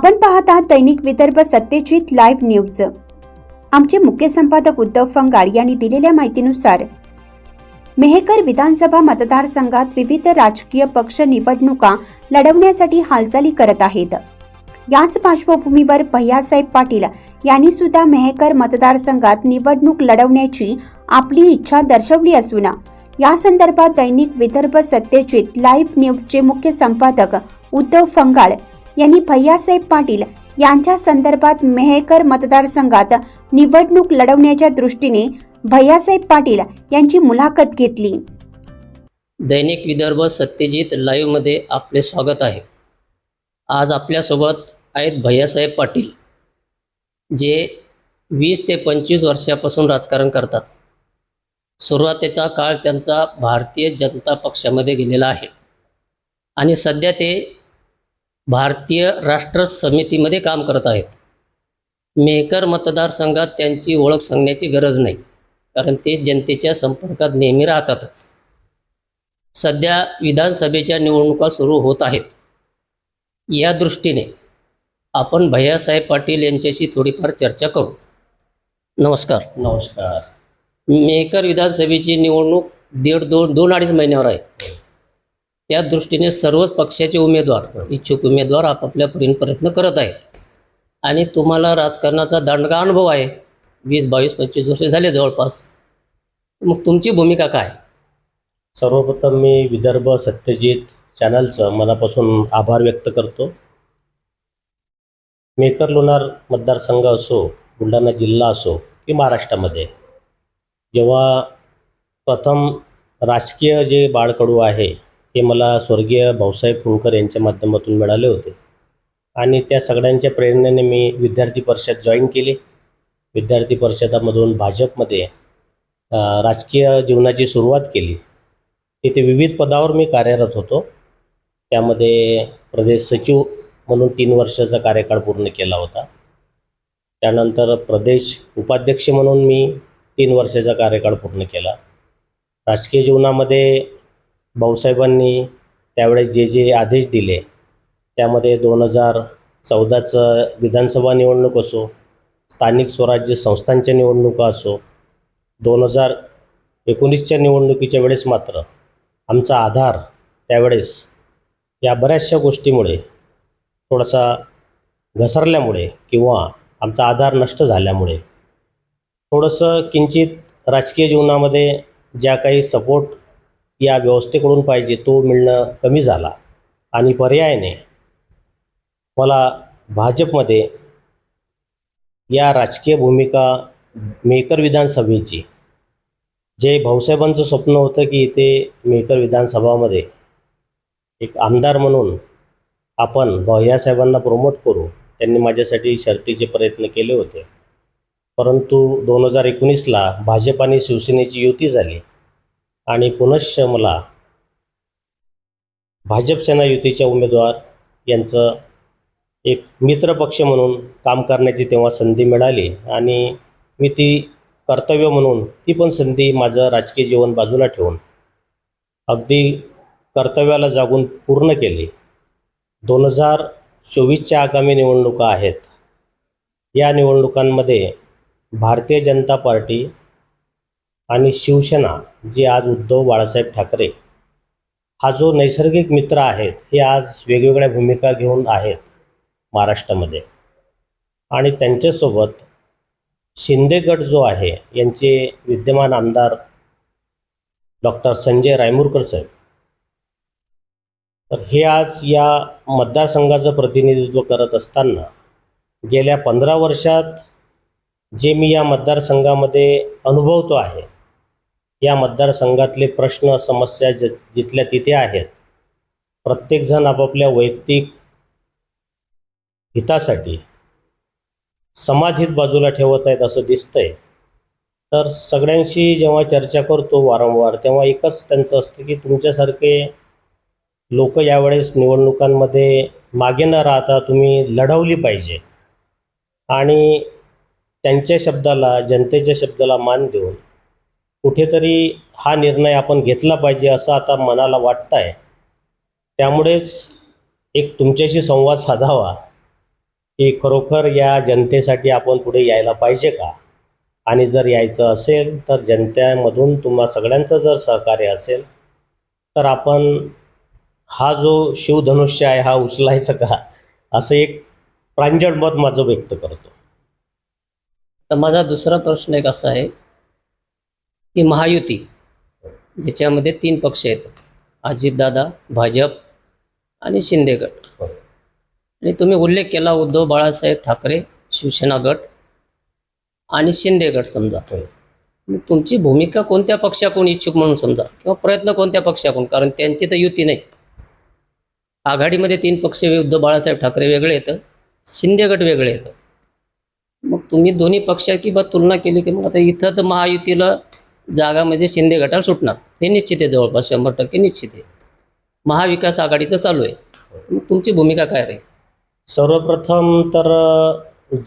आपण पाहत आहात दैनिक विदर्भ सत्यजित लाईव्ह न्यूज आमचे मुख्य संपादक उद्धव फंगाळ यांनी दिलेल्या माहितीनुसार मेहकर विधानसभा मतदारसंघात विविध राजकीय पक्ष निवडणुका लढवण्यासाठी हालचाली करत आहेत. याच पार्श्वभूमीवर भैयासाहेब पाटील यांनी सुद्धा मेहकर मतदारसंघात निवडणूक लढवण्याची आपली इच्छा दर्शवली असून या संदर्भात दैनिक विदर्भ सत्यजित लाईव्ह न्यूजचे मुख्य संपादक उद्धव फंगाळ यांनी भैयासाहेब पाटील यांच्या संदर्भात मेहकर मतदारसंघात निवडणूक लढवण्याच्या दृष्टीने भैयासाहेब पाटील यांची मुलाखत घेतली. दैनिक विदर्भ सत्यजित लाईव्हमध्ये आपले स्वागत आहे. आज आपल्यासोबत आहेत भैयासाहेब पाटील जे वीस ते पंचवीस वर्षापासून राजकारण करतात. सुरुवातीचा काळ त्यांचा भारतीय जनता पक्षामध्ये गेलेला आहे. आणि सध्या ते भारतीय राष्ट्र समितीमध्ये काम करत आहेत. मेहकर मतदारसंघात त्यांची ओळख सांगण्याची गरज नाही कारण ते जनतेच्या संपर्कात नेहमी राहतातच. सध्या विधानसभेच्या निवडणुका सुरू होत आहेत. या दृष्टीने आपण भैयासाहेब पाटील यांच्याशी थोडीफार चर्चा करू. नमस्कार. नमस्कार. मेहकर विधानसभेची निवडणूक दीड दोन दोन अडीच महिन्यावर आहे. त्या दृष्टीने सर्वच पक्षाचे उमेदवार इच्छुक उमेदवार आपापल्या परीने प्रयत्न करत आहेत. आणि तुम्हाला राजकारणाचा दांडगा अनुभव आहे. वीस बावीस पंचवीस वर्ष झाले जवळपास. मग तुमची भूमिका काय? सर्वप्रथम मी विदर्भ सत्यजित चॅनलचं मनापासून आभार व्यक्त करतो. मेकर लोणार मतदारसंघ असो बुलढाणा जिल्हा असो की महाराष्ट्रामध्ये. जेव्हा प्रथम राजकीय जे बाळकडू आहे हे मला स्वर्गीय भाऊसाहेब फुंकर यांच्या माध्यमातून मिळाले होते. आणि त्या सगळ्यांच्या प्रेरणेने मी विद्यार्थी परिषद जॉईन केली. विद्यार्थी परिषदामधून भाजपमध्ये राजकीय जीवनाची सुरुवात केली. तिथे विविध पदावर मी कार्यरत होतो. त्यामध्ये प्रदेश सचिव म्हणून तीन वर्षाचा कार्यकाळ पूर्ण केला होता. त्यानंतर प्रदेश उपाध्यक्ष म्हणून मी तीन वर्षाचा कार्यकाळ पूर्ण केला. राजकीय जीवनामध्ये भाऊसाहेबांनी त्यावेळेस जे जे आदेश दिले त्यामध्ये दोन हजार चौदाचं विधानसभा निवडणूक असो स्थानिक स्वराज्य संस्थांच्या निवडणुका असो दोन हजार एकोणीसच्या निवडणुकीच्या वेळेस मात्र आमचा आधार त्यावेळेस या बऱ्याचशा गोष्टीमुळे थोडासा घसरल्यामुळे किंवा आमचा आधार नष्ट झाल्यामुळे थोडंसं किंचित राजकीय जीवनामध्ये ज्या काही सपोर्ट या व्यवस्थेकडून पाहिजे तो मिळणं कमी झाला. आणि पर्यायाने मला भाजपमध्ये या राजकीय भूमिका मेकर विधानसभेची जे भाऊसाहेबांचं स्वप्न होतं की इथे मेकर विधानसभामध्ये एक आमदार म्हणून आपण भैयासाहेबांना प्रमोट करू त्यांनी माझ्यासाठी शर्तीचे प्रयत्न केले होते. परंतु दोन हजार एकोणीसला भाजप आणि शिवसेनेची युती झाली. आणि पुनश्च मला भाजप सेना युतीच्या उमेदवार यांचं एक मित्रपक्ष म्हणून काम करण्याची तेव्हा संधी मिळाली आणि मी ती कर्तव्य म्हणून ती पण संधी माझं राजकीय जीवन बाजूला ठेवून अगदी कर्तव्याला जागून पूर्ण केली. दोन हजार चोवीसच्या आगामी निवडणुका आहेत. या निवडणुकांमध्ये भारतीय जनता पार्टी आणि शिवसेना जे आज उद्धव बाळासाहेब ठाकरे हा जो नैसर्गिक मित्र आहेत हे आज वेगवेगळ्या भूमिका घेऊन आहेत महाराष्ट्रामध्ये. आणि त्यांच्यासोबत शिंदे गट जो आहे यांचे विद्यमान आमदार डॉक्टर संजय रायमुरकर साहेब. तर हे आज या मतदारसंघाचं प्रतिनिधित्व करत असताना गेल्या पंधरा वर्षात जे मी या मतदारसंघामध्ये अनुभवतो आहे या मतदारसंघातले प्रश्न समस्या ज जिथल्या तिथे आहेत प्रत्येकजण आपापल्या वैयक्तिक हितासाठी समाजहित बाजूला ठेवत आहेत असं दिसतंय. तर सगळ्यांशी जेव्हा चर्चा करतो वारंवार तेव्हा एकच त्यांचं असतं की तुमच्यासारखे लोक यावेळेस निवडणुकांमध्ये मागे न राहता तुम्ही लढवली पाहिजे आणि त्यांच्या शब्दाला जनतेच्या शब्दाला मान देऊन कुठेतरी हा निर्णय आपण घेतला पाहिजे असं आता मनाला वाटतं आहे त्यामुळेच एक तुमच्याशी संवाद साधावा की खरोखर या जनतेसाठी आपण पुढे यायला पाहिजे का? आणि जर यायचं असेल तर जनतेमधून तुम्हा सगळ्यांचं जर सहकार्य असेल तर आपण हा जो शिवधनुष्य आहे हा उचलायचा का? असं एक प्रांजळ मत माझं व्यक्त करतो. तर माझा दुसरा प्रश्न एक असा आहे की महायुती ज्याच्यामध्ये तीन पक्ष आहेत. अजितदादा भाजप आणि शिंदे गट. आणि तुम्ही उल्लेख केला उद्धव बाळासाहेब ठाकरे शिवसेना गट आणि शिंदे गट समजा. मग तुमची भूमिका कोणत्या पक्षाकडून इच्छुक म्हणून समजा? किंवा प्रयत्न कोणत्या पक्षाकडून? कारण त्यांची तर युती नाही. आघाडीमध्ये तीन पक्ष उद्धव बाळासाहेब ठाकरे वेगळे येतं शिंदे गट वेगळे येतं. मग तुम्ही दोन्ही पक्षाची किंवा तुलना केली की मग आता इथं तर महायुतीला जागामध्ये शिंदे गटाला सुटणार. हे निश्चित आहे जवळपास शंभर टक्के निश्चित आहे. महाविकास आघाडीचं चालू आहे. मग तुमची भूमिका काय राहील? सर्वप्रथम तर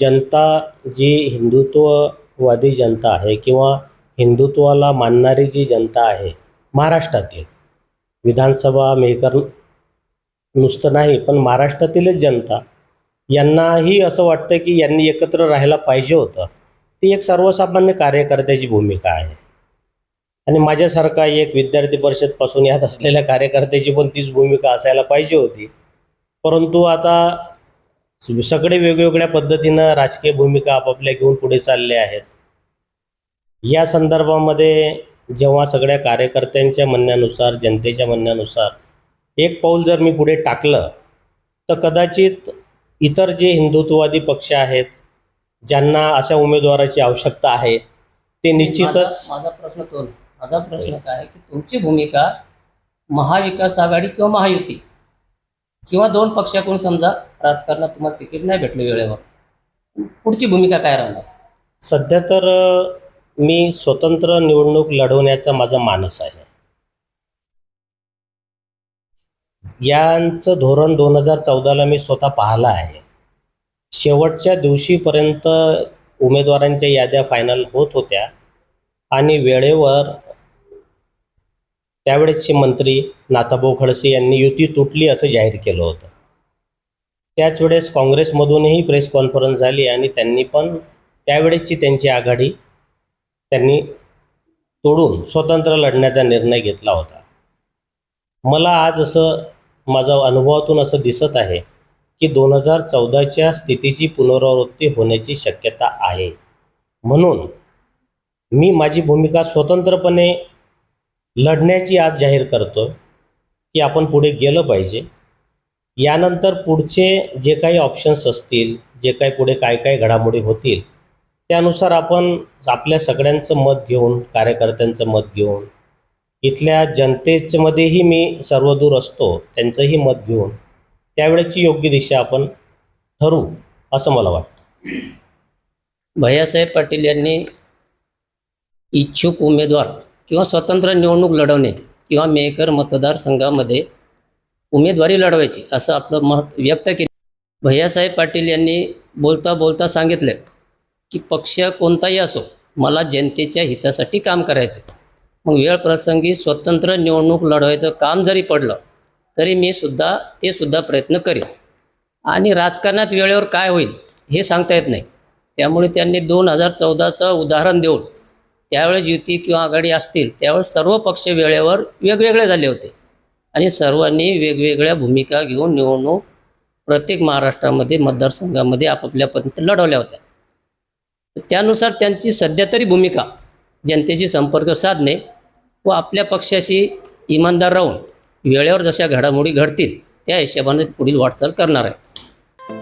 जनता जी हिंदुत्ववादी जनता आहे किंवा हिंदुत्वाला मानणारी जी जनता आहे महाराष्ट्रातील. विधानसभा मेकर नुसतं नाही पण महाराष्ट्रातीलच जनता यांनाही असं वाटतं की यांनी एकत्र राहायला पाहिजे होतं. ती एक सर्वसामान्य कार्यकर्त्याची भूमिका आहे. आणि माझ्यासारखा एक विद्यार्थी परिषदपासून यात असलेल्या कार्यकर्त्याची पण तीच भूमिका असायला पाहिजे होती परंतु आता सगळे वेगवेगळ्या पद्धतीनं राजकीय भूमिका आपापल्या घेऊन पुढे चालले आहेत या संदर्भामध्ये जेव्हा सगळ्या कार्यकर्त्यांच्या म्हणण्यानुसार जनतेच्या म्हणण्यानुसार एक पाऊल जर मी पुढे टाकलं तर कदाचित इतर जे हिंदुत्ववादी पक्ष आहेत ज्यांना अशा उमेदवाराची आवश्यकता आहे ते निश्चितच माझा प्रश्न. माझा प्रश्न काय आहे की तुमची भूमिका महाविकास आघाडी किंवा महायुती किंवा दोन पक्षाकडून समजा राजकारणात तुम्हाला तिकीट नाही भेटलं वेळेवर पुढची भूमिका काय राहणार? सध्या तर मी स्वतंत्र निवडणूक लढवण्याचा माझा मानस आहे. यांचं धोरण दोन हजार चौदाला मी स्वतः पाहिलं आहे. शेवटच्या दिवशीपर्यंत उमेदवारांच्या याद्या फायनल होत होत्या आणि वेळेवर त्यावेळेसचे मंत्री नाथाभाऊ खडसे यांनी युती तुटली असं जाहीर केलं होतं. त्याच वेळेस काँग्रेसमधूनही प्रेस कॉन्फरन्स झाली आणि त्यांनी पण त्यावेळेसची त्यांची आघाडी त्यांनी तोडून स्वतंत्र लढण्याचा निर्णय घेतला होता. मला आज असं माझा अनुभवातून असं दिसत आहे की दोन हजार चौदाच्या स्थितीची पुनरावृत्ती होण्याची शक्यता आहे. म्हणून मी माझी भूमिका स्वतंत्रपणे लढण्याची आज जाहीर करतो की आपण पुढे गेलं पाहिजे. यानंतर पुढचे जे काही ऑप्शन्स असतील जे काही पुढे काय काय घडामोडी होतील त्यानुसार आपण आपल्या सगळ्यांचं मत घेऊन कार्यकर्त्यांचं मत घेऊन इथल्या जनतेच्यामध्येही मी सर्वदूर असतो त्यांचंही मत घेऊन त्यावेळेची योग्य दिशा आपण ठरवू असं मला वाटतं. भैयासाहेब पाटील यांनी इच्छुक उमेदवार किंवा स्वतंत्र निवडणूक लढवणे किंवा मेकर मतदारसंघामध्ये उमेदवारी लढवायची असं आपलं मत व्यक्त केलं. भैयासाहेब पाटील यांनी बोलता बोलता सांगितलं की पक्ष कोणताही असो मला जनतेच्या हितासाठी काम करायचं. मग वेळ प्रसंगी स्वतंत्र निवडणूक लढवायचं काम जरी पडलं तरी मी सुद्धा ते सुद्धा प्रयत्न करेन. आणि राजकारणात वेळेवर काय होईल हे सांगता येत नाही. त्यामुळे त्यांनी दोन हजार चौदाचं उदाहरण देऊन त्यावेळेस युती किंवा आघाडी असतील त्यावेळेस सर्व पक्ष वेळेवर वेगवेगळे झाले होते. आणि सर्वांनी वेगवेगळ्या भूमिका घेऊन निवडणूक प्रत्येक महाराष्ट्रामध्ये मतदारसंघामध्ये आपापल्यापर्यंत लढवल्या होत्या. त्यानुसार त्यांची सध्या तरी भूमिका जनतेशी संपर्क साधणे व आपल्या पक्षाशी इमानदार राहून वेळेवर जशा घडामोडी घडतील त्या हिशोबाने पुढील वाटचाल करणार आहे.